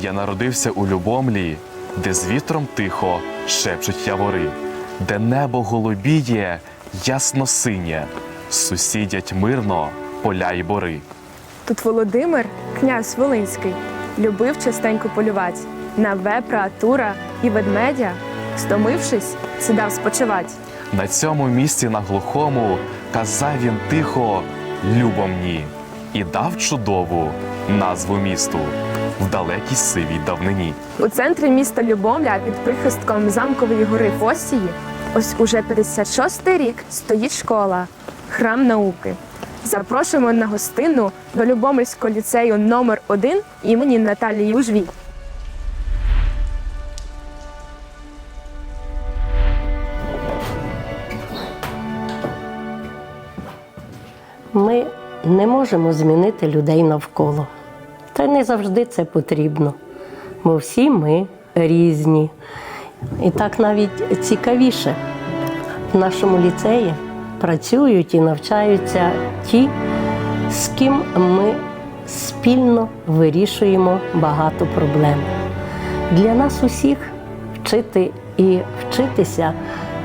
Я народився у Любомлі, де з вітром тихо шепчуть явори, де небо голубіє, ясно синє, сусідять мирно поля й бори. Тут Володимир, князь Волинський, любив частенько полювати на вепра, тура і ведмедя, стомившись, сідав спочивать. На цьому місці на глухому казав він тихо любо мені і дав чудову назву місту в далекій сивій давнині. У центрі міста Любомля під прихистком замкової гори Фосії ось уже 56-й рік стоїть школа, храм науки. Запрошуємо на гостину до Любомельського ліцею номер 1 імені Наталії Ужвій. Ми не можемо змінити людей навколо. Та не завжди це потрібно. Бо всі ми різні. І так навіть цікавіше. В нашому ліцеї працюють і навчаються ті, з ким ми спільно вирішуємо багато проблем. Для нас усіх вчити і вчитися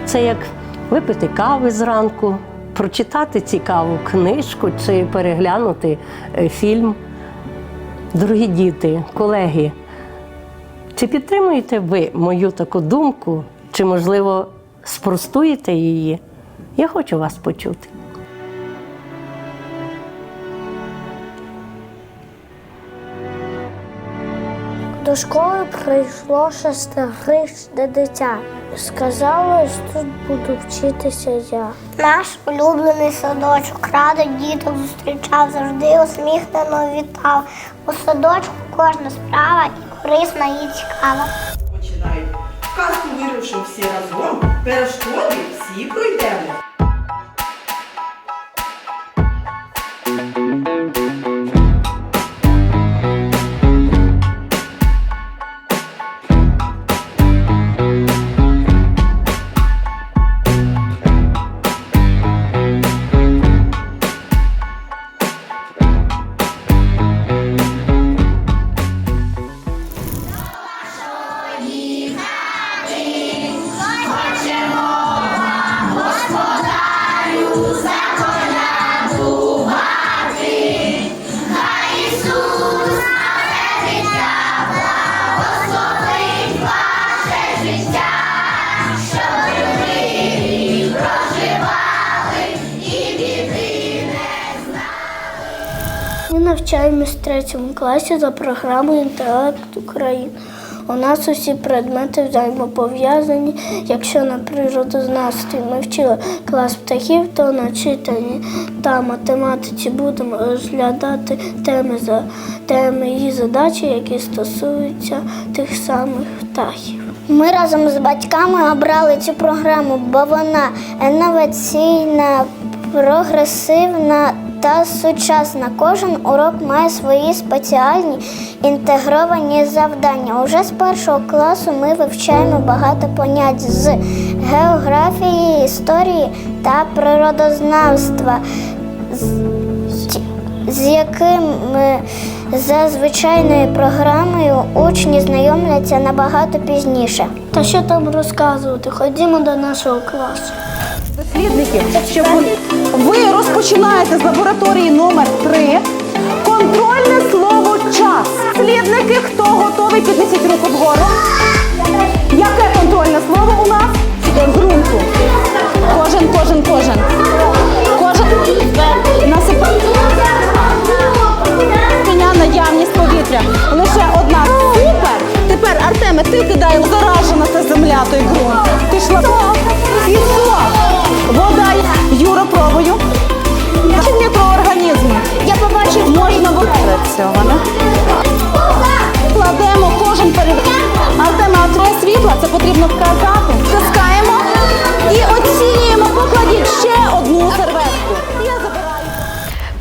це як випити кави зранку, прочитати цікаву книжку чи переглянути е, фільм. Дорогі діти, колеги, чи підтримуєте ви мою таку думку, чи, можливо, спростуєте її? Я хочу вас почути. До школи прийшло шестирічне дитя. Сказала, що тут буду вчитися я. Наш улюблений садочок радий діток зустрічав, завжди усміхнено вітав. У садочку кожна справа і корисна, і цікава. починають. В казку вирушив всі разом, перешкоди всі пройдемо. Навчаємось в класі за програмою інтелект України. У нас усі предмети взаємопов'язані. Якщо на природознавстві ми вчили клас птахів, то на читанні та математиці будемо розглядати теми за теми і задачі, які стосуються тих самих птахів. Ми разом з батьками обрали цю програму, бо вона інноваційна, прогресивна та сучасна. Кожен урок має свої спеціальні інтегровані завдання. Уже з першого класу ми вивчаємо багато понять з географії, історії та природознавства. з якими за звичайною програмою учні знайомляться набагато пізніше. Та що там розказувати? Ходімо до нашого класу. дослідників, щоб ви, ви розпочинаєте з лабораторії номер 3 Контрольне слово час. Слідники, хто готовий, піднесіть руку вгору. Яке контрольне слово у нас? Грунту. Кожен, кожен, кожен. Кожен. Насип...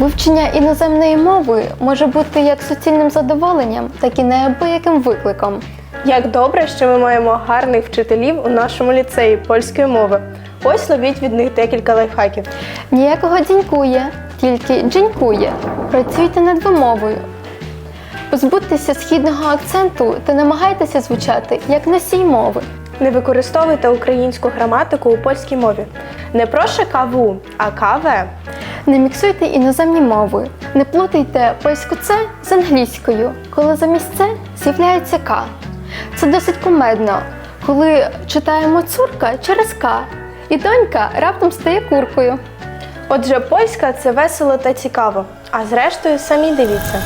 Вивчення іноземної мови може бути як суцільним задоволенням, так і неабияким викликом. Як добре, що ми маємо гарних вчителів у нашому ліцеї польської мови. Ось ловіть від них декілька лайфхаків. Ніякого дзінькує, тільки дженькує. Працюйте над вимовою. Позбудьтеся східного акценту та намагайтеся звучати як носій мови. Не використовуйте українську граматику у польській мові. Не проше КВУ, а КВ. Не міксуйте іноземні мови. Не плутайте польську це з англійською, коли замість це з'являється К. Це досить кумедно, коли читаємо цурка через К, і донька раптом стає куркою. Отже, польська це весело та цікаво. А зрештою, самі дивіться.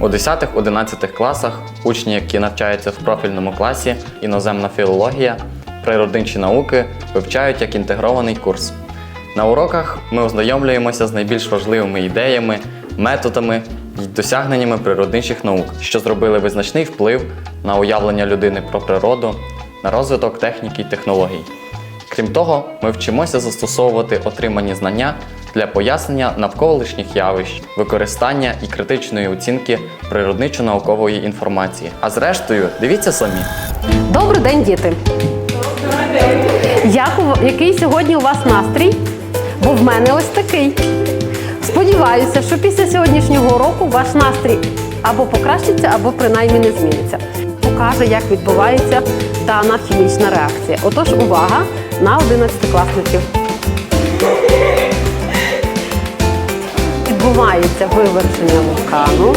У 10-11 класах учні, які навчаються в профільному класі іноземна філологія, природничі науки вивчають як інтегрований курс. На уроках ми ознайомлюємося з найбільш важливими ідеями, методами і досягненнями природничих наук, що зробили визначний вплив на уявлення людини про природу, на розвиток техніки й технологій. Крім того, ми вчимося застосовувати отримані знання для пояснення навколишніх явищ, використання і критичної оцінки природничо-наукової інформації. А зрештою, дивіться самі. Добрий день, діти! Як у який сьогодні у вас настрій? Бо в мене ось такий. Сподіваюся, що після сьогоднішнього уроку ваш настрій або покращиться, або принаймні не зміниться. Покаже, як відбувається дана хімічна реакція. Отож, увага на 11-класників. Відбувається виверження вулкану.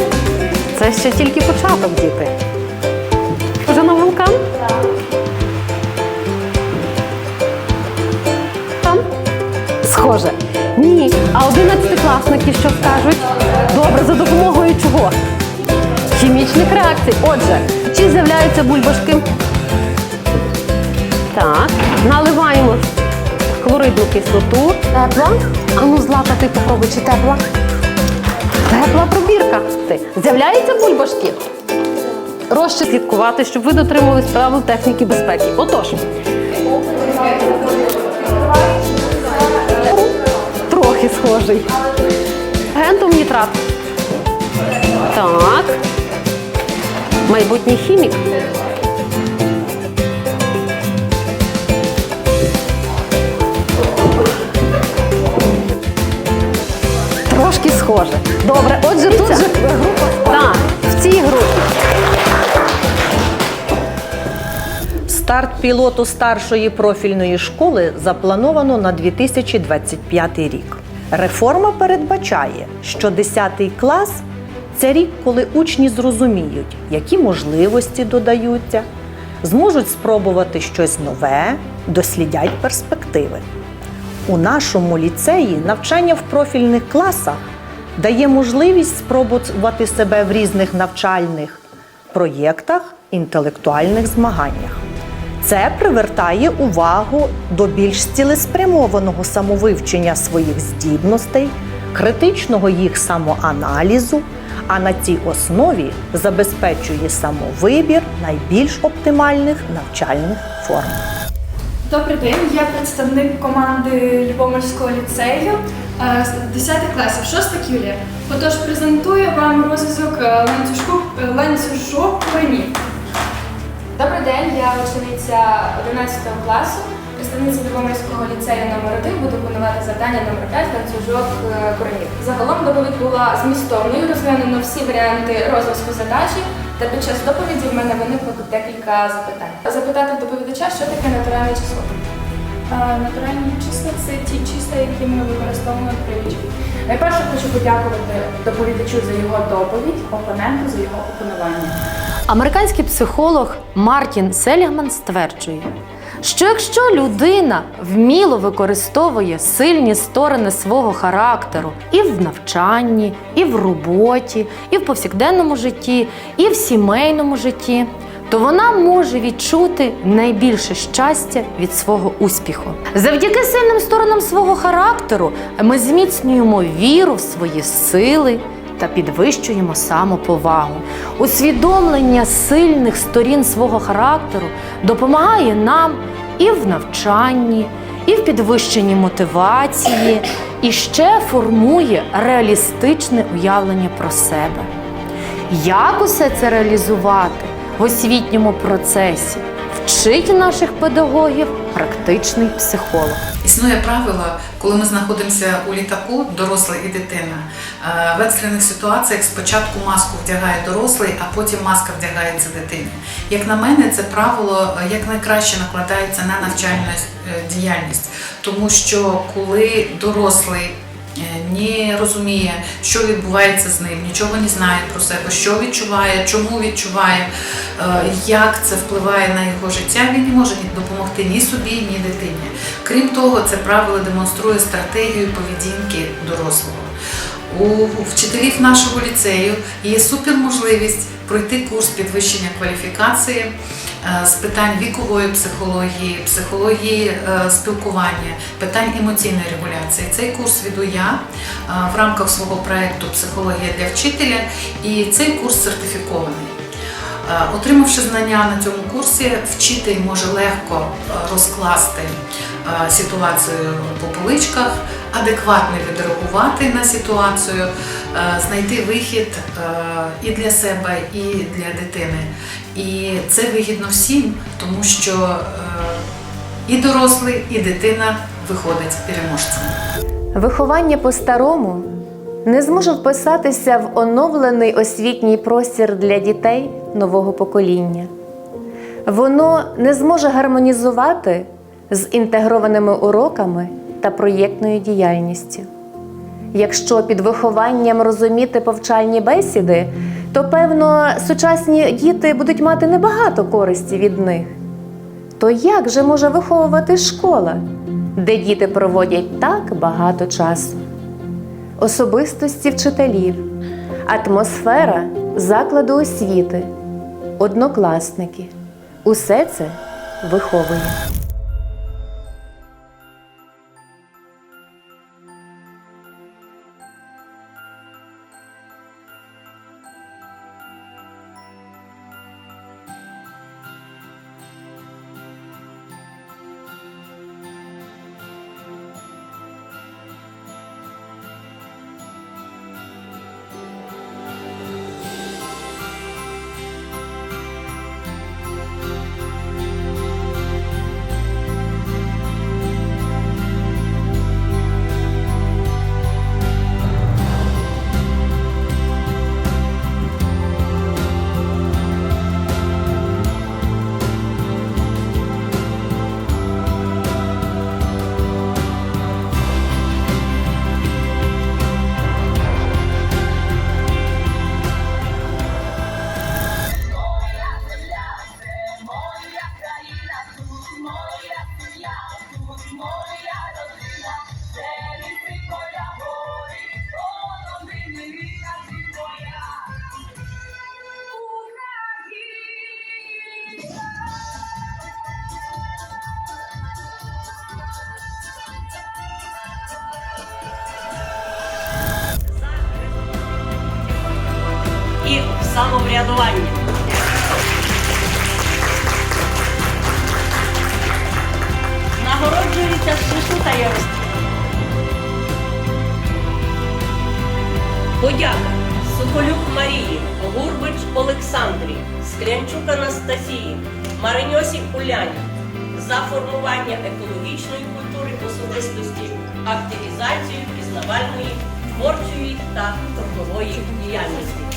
Це ще тільки початок, діти. Вже на вулкан? Там? Схоже. Ні. А одинадцятикласники що скажуть? Добре, за допомогою чого? Хімічних реакцій. Отже, чи з'являються бульбашки? Так. Наливаємо хлоридну кислоту. Тепла. А ну, Злата, ти попробуй, чи тепла? Тепла пробірка. Ти. З'являються бульбашки? Розче слідкувати, щоб ви дотримувались правил техніки безпеки. Отож. Трохи схожий. Гентум нітрат. Так. Майбутній хімік. Трошки схоже. Добре, отже, тут же група. Так, в цій групі. Старт пілоту старшої профільної школи заплановано на 2025 рік. Реформа передбачає, що 10 клас це рік, коли учні зрозуміють, які можливості додаються, зможуть спробувати щось нове, дослідять перспективи. У нашому ліцеї навчання в профільних класах дає можливість спробувати себе в різних навчальних проєктах, інтелектуальних змаганнях. Це привертає увагу до більш цілеспрямованого самовивчення своїх здібностей, критичного їх самоаналізу, а на цій основі забезпечує самовибір найбільш оптимальних навчальних форм. Добрий день, я представник команди Любомирського ліцею 10 класів, 6 Юлія. Отож, презентую вам розв'язок е, ланцюжку е, ланцюжок коренів. Добрий день, я учениця 11 класу, представниця Любомирського ліцею номер 1 буду виконувати завдання номер 5 ланцюжок е, коренів. Загалом доповідь була змістовною, розглянено всі варіанти розв'язку задачі Та під час доповіді в мене виникло декілька запитань. Запитати доповідача, що таке натуральне число. Натуральні числа це ті числа, які ми використовуємо при учбі. Найперше хочу подякувати доповідачу за його доповідь, опоненту за його опонування. Американський психолог Мартін Селігман стверджує, що якщо людина вміло використовує сильні сторони свого характеру і в навчанні, і в роботі, і в повсякденному житті, і в сімейному житті, то вона може відчути найбільше щастя від свого успіху. Завдяки сильним сторонам свого характеру ми зміцнюємо віру в свої сили та підвищуємо самоповагу. Усвідомлення сильних сторін свого характеру допомагає нам і в навчанні, і в підвищенні мотивації, і ще формує реалістичне уявлення про себе. Як усе це реалізувати в освітньому процесі? Вчить наших педагогів практичний психолог. Існує правило, коли ми знаходимося у літаку, дорослий і дитина. е, В екстрених ситуаціях спочатку маску вдягає дорослий, а потім маска вдягається дитині. Як на мене, це правило е, якнайкраще накладається на навчальну е, діяльність, тому що коли дорослий не розуміє, що відбувається з ним, нічого не знає про себе, що відчуває, чому відчуває, е, як це впливає на його життя, він не може допомогти ні собі, ні дитині. Крім того, це правило демонструє стратегію поведінки дорослого. У вчителів нашого ліцею є суперможливість пройти курс підвищення кваліфікації е, з питань вікової психології, психології е, спілкування, питань емоційної регуляції. Цей курс веду я е, в рамках свого проєкту Психологія для вчителя, і цей курс сертифікований. Отримавши знання на цьому курсі, вчитель може легко розкласти ситуацію по поличках, адекватно відреагувати на ситуацію, е, знайти вихід е, і для себе, і для дитини. І це вигідно всім, тому що е, і дорослий, і дитина виходить переможцем. Виховання по-старому не зможе вписатися в оновлений освітній простір для дітей нового покоління. Воно не зможе гармонізувати з інтегрованими уроками та проєктною діяльністю. Якщо під вихованням розуміти повчальні бесіди, то певно сучасні діти будуть мати небагато користі від них. То як же може виховувати школа, де діти проводять так багато часу? Особистості вчителів, атмосфера закладу освіти, однокласники усе це виховує. Самоврядування. Нагороджується Шишута Ярослав. Подяка Соколюк Марії, Гурбич Олександрі, Склянчук Анастасії, Мариньосі Уляні за формування екологічної культури особистості, активізацію пізнавальної, творчої та трудової діяльності.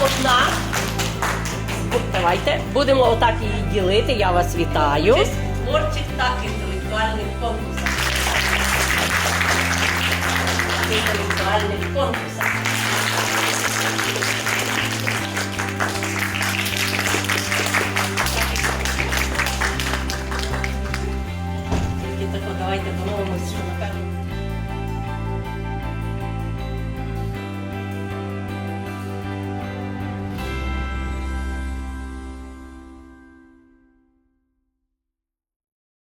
Одна. Давайте будемо отак її ділити. Я вас вітаю. Творчих та інтелектуальних конкурсах. Інтелектуальних конкурсах.